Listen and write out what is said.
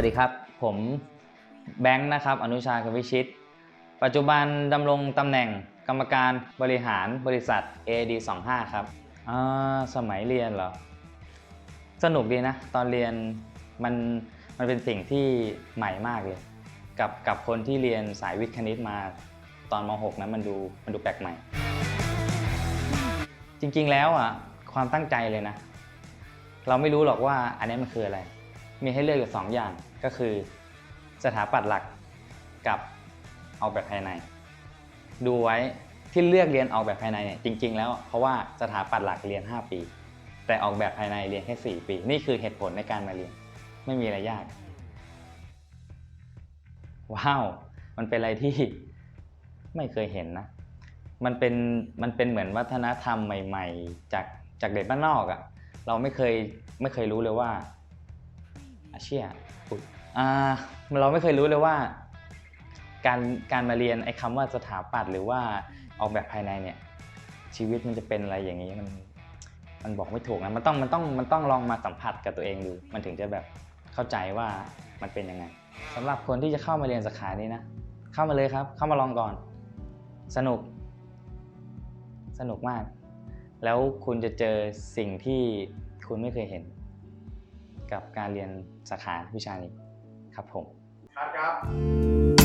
วัสดีครับ ผมแบงค์นะครับ อนุชากวิชิต ปัจจุบันดำรงตำแหน่งกรรมการบริหารบริษัท AD 25 ครับอ่าสมัยเรียนเหรอ สนุกดีนะ ตอนเรียนมันมันเป็นสิ่งที่ใหม่มากเลย กับกับคนที่เรียนสายวิทย์คณิตมาตอนม .6 นั้นมันดูมันดูแปลกใหม่ จริงๆแล้วอะความตั้งใจเลยนะ เราไม่รู้หรอกว่าอันนี้มันคืออะไร มีให้เลือกอยู่สองอย่าง ก็คือสถาปัตย์หลักกับออกแบบภายใน ดูไว้ที่เลือกเรียนออกแบบภายในเนี่ยจริง ๆ แล้วเพราะว่าสถาปัตย์หลักเรียน 5 ปี แต่ออกแบบภายในเรียนแค่ 4 ปี นี่คือเหตุผลในการมาเรียน ไม่มีอะไรยาก ว้าว มันเป็นอะไรที่ไม่เคยเห็นนะ มันเป็นมันเป็นเหมือนวัฒนธรรมใหม่ ๆ จากจากเด็กบ้านนอกอะ่ะเราไม่เคยไม่เคยรู้เลยว่า อาเชียอุ๊ยอ่าเราไม่เคยรู้เลยว่า การการมาเรียนไอ้คำว่าสถาปัตย์หรือว่าออกแบบภายในเนี่ย ชีวิตมันจะเป็นอะไรอย่างนี้มันมันบอกไม่ถูกนะมันต้องมันต้องมันต้องลองมาสัมผัสกับตัวเองดู มันถึงจะแบบเข้าใจว่ามันเป็นยังไงสำหรับคนที่จะเข้ามาเรียนสาขานี้นะ เข้ามาเลยครับ เข้ามาลองก่อน สนุก สนุกมาก แล้วคุณจะเจอสิ่งที่คุณไม่เคยเห็น กับการเรียนสาขาวิชานี้ครับผมคับครับ